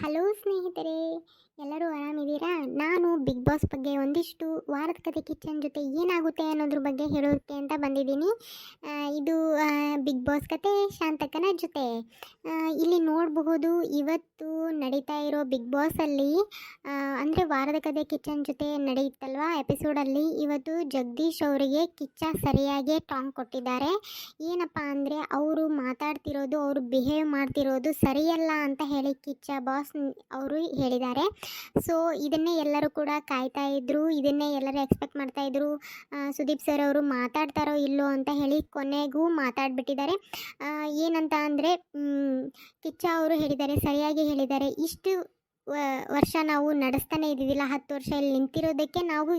Hello ಸ್ನೇಹಿತರೆ, ಎಲ್ಲರೂ ಆರಾಮಿದ್ದೀರಾ? ನಾನು ಬಿಗ್ ಬಾಸ್ ಬಗ್ಗೆ ಒಂದಿಷ್ಟು ವಾರದ ಕತೆ ಕಿಚನ್ ಜೊತೆ ಏನಾಗುತ್ತೆ ಅನ್ನೋದ್ರ ಬಗ್ಗೆ ಹೇಳೋದಕ್ಕೆ ಅಂತ ಬಂದಿದ್ದೀನಿ. ಇದು ಬಿಗ್ ಬಾಸ್ ಕತೆ ಶಾಂತಕನ ಜೊತೆ. ಇಲ್ಲಿ ನೋಡಬಹುದು ಇವತ್ತು ನಡೀತಾ ಇರೋ ಬಿಗ್ ಬಾಸಲ್ಲಿ ಅಂದರೆ ವಾರದ ಕತೆ ಕಿಚನ್ ಜೊತೆ ನಡೆಯುತ್ತಲ್ವಾ? ಎಪಿಸೋಡಲ್ಲಿ ಇವತ್ತು ಜಗದೀಶ್ ಅವರಿಗೆ ಕಿಚ್ಚ ಸರಿಯಾಗಿ ಟಾಂಗ್ ಕೊಟ್ಟಿದ್ದಾರೆ. ಏನಪ್ಪ ಅಂದರೆ, ಅವರು ಮಾತಾಡ್ತಿರೋದು, ಅವರು ಬಿಹೇವ್ ಮಾಡ್ತಿರೋದು ಸರಿಯಲ್ಲ ಅಂತ ಹೇಳಿ ಕಿಚ್ಚ ಬಾಸ್ ಅವರು ಹೇಳಿದ್ದಾರೆ. ಸೊ ಇದನ್ನೇ ಎಲ್ಲರೂ ಕೂಡ ಕಾಯ್ತಾ ಇದ್ರು. ಇದನ್ನೇ ಎಲ್ಲರೂ ಎಕ್ಸ್ಪೆಕ್ಟ್ ಮಾಡ್ತಾ ಇದ್ರು. ಸುದೀಪ್ ಸರ್ ಅವರು ಮಾತಾಡ್ತಾರೋ ಇಲ್ಲೋ ಅಂತ ಹೇಳಿ ಕೊನೆಗೂ ಮಾತಾಡ್ಬಿಟ್ಟಿದ್ದಾರೆ. ಏನಂತ ಅಂದರೆ ಕಿಚ್ಚ ಅವರು ಹೇಳಿದ್ದಾರೆ, ಸರಿಯಾಗಿ ಹೇಳಿದ್ದಾರೆ. ಇಷ್ಟು ವರ್ಷ ನಾವು ನಡೆಸ್ತಾನೆ ಇದ್ದಿದ್ದಿಲ್ಲ ಹತ್ತು ವರ್ಷ ಇಲ್ಲಿ ನಿಂತಿರೋದಕ್ಕೆ ನಾವು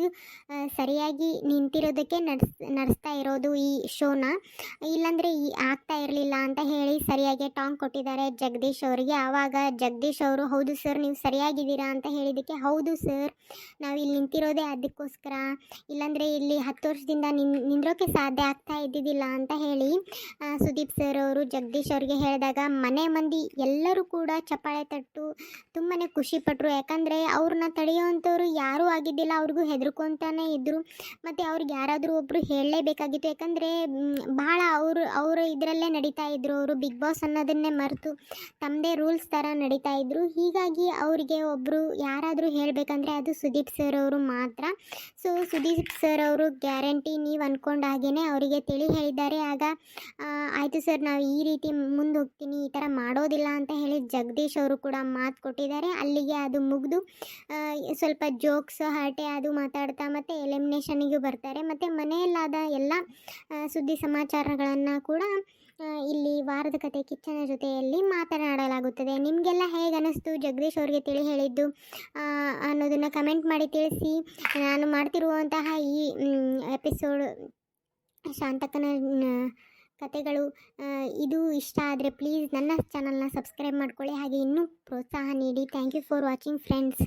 ಸರಿಯಾಗಿ ನಿಂತಿರೋದಕ್ಕೆ ನಡೆಸ್, ನಡೆಸ್ತಾ ಇರೋದು ಈ ಶೋನ. ಇಲ್ಲಾಂದರೆ ಈ ಆಗ್ತಾ ಇರಲಿಲ್ಲ ಅಂತ ಹೇಳಿ ಸರಿಯಾಗಿ ಟಾಂಗ್ ಕೊಟ್ಟಿದ್ದಾರೆ ಜಗದೀಶ್ ಅವರಿಗೆ. ಆವಾಗ ಜಗದೀಶ್ ಅವರು, ಹೌದು ಸರ್, ನೀವು ಸರಿಯಾಗಿದ್ದೀರಾ? ಅಂತ ಹೇಳಿದ್ದಕ್ಕೆ, ಹೌದು ಸರ್, ನಾವು ಇಲ್ಲಿ ನಿಂತಿರೋದೇ ಅದಕ್ಕೋಸ್ಕರ. ಇಲ್ಲಾಂದರೆ ಇಲ್ಲಿ ಹತ್ತು ವರ್ಷದಿಂದ ನಿನ್ ಸಾಧ್ಯ ಆಗ್ತಾ ಇದ್ದಿದ್ದಿಲ್ಲ ಅಂತ ಹೇಳಿ ಸುದೀಪ್ ಸರ್ ಅವರು ಜಗದೀಶ್ ಅವರಿಗೆ ಹೇಳಿದಾಗ, ಮನೆ ಮಂದಿ ಎಲ್ಲರೂ ಕೂಡ ಚಪ್ಪಾಳೆ ತಟ್ಟು ತುಂಬಾ ಖುಷಿಪಟ್ಟರು ಯಾಕಂದರೆ ಅವ್ರನ್ನ ತಡೆಯುವಂಥವ್ರು ಯಾರೂ ಆಗಿದ್ದಿಲ್ಲ. ಅವ್ರಿಗೂ ಹೆದರ್ಕೊತಾನೆ ಇದ್ದರು ಮತ್ತು ಅವ್ರಿಗೆ ಯಾರಾದರೂ ಒಬ್ಬರು ಹೇಳಲೇಬೇಕಾಗಿತ್ತು. ಯಾಕಂದರೆ ಭಾಳ ಅವರು ಅವರು ಇದರಲ್ಲೇ ನಡೀತಾ ಇದ್ದರು ಅವರು ಬಿಗ್ ಬಾಸ್ ಅನ್ನೋದನ್ನೇ ಮರೆತು ತಮ್ಮದೇ ರೂಲ್ಸ್ ಥರ ನಡೀತಾ ಇದ್ದರು ಹೀಗಾಗಿ ಅವರಿಗೆ ಒಬ್ಬರು ಯಾರಾದರೂ ಹೇಳಬೇಕಂದ್ರೆ ಅದು ಸುದೀಪ್ ಸರ್ ಅವರು ಮಾತ್ರ. ಸೊ ಸುದೀಪ್ ಸರ್ ಅವರು ಗ್ಯಾರಂಟಿ ನೀವು ಅಂದ್ಕೊಂಡಾಗೇ ಅವರಿಗೆ ತಿಳಿ ಹೇಳಿದ್ದಾರೆ. ಆಗ ಆಯಿತು ಸರ್, ನಾವು ಈ ರೀತಿ ಮುಂದೆ ಹೋಗ್ತೀನಿ, ಈ ಥರ ಮಾಡೋದಿಲ್ಲ ಅಂತ ಹೇಳಿ ಜಗದೀಶ್ ಅವರು ಕೂಡ ಮಾತು ಕೊಟ್ಟಿದ್ದಾರೆ. ಅಲ್ಲಿಗೆ ಅದು ಮುಗಿದು ಸ್ವಲ್ಪ ಜೋಕ್ಸ್ ಹಾಟೆ ಅದು ಮಾತಾಡ್ತಾ ಮತ್ತು ಎಲಿಮಿನೇಷನಿಗೂ ಬರ್ತಾರೆ. ಮತ್ತು ಮನೆಯಲ್ಲಾದ ಎಲ್ಲ ಸುದ್ದಿ ಸಮಾಚಾರಗಳನ್ನು ಕೂಡ ಇಲ್ಲಿ ವಾರದ ಕತೆ ಕಿಚ್ಚನ ಜೊತೆಯಲ್ಲಿ ಮಾತನಾಡಲಾಗುತ್ತದೆ. ನಿಮಗೆಲ್ಲ ಹೇಗೆ ಅನ್ನಿಸ್ತು ಜಗದೀಶ್ ಅವ್ರಿಗೆ ತಿಳಿ ಹೇಳಿದ್ದು? ಅನ್ನೋದನ್ನು ಕಮೆಂಟ್ ಮಾಡಿ ತಿಳಿಸಿ. ನಾನು ಮಾಡ್ತಿರುವಂತಹ ಈ ಎಪಿಸೋಡ್ ಶಾಂತಕನ ಕತೆಗಳು ಇದು ಇಷ್ಟ ಆದರೆ ಪ್ಲೀಸ್ ನನ್ನ ಚಾನಲ್ನ ಸಬ್ಸ್ಕ್ರೈಬ್ ಮಾಡ್ಕೊಳ್ಳಿ. ಹಾಗೆ ಇನ್ನೂ ಪ್ರೋತ್ಸಾಹ ನೀಡಿ. Thank you for watching friends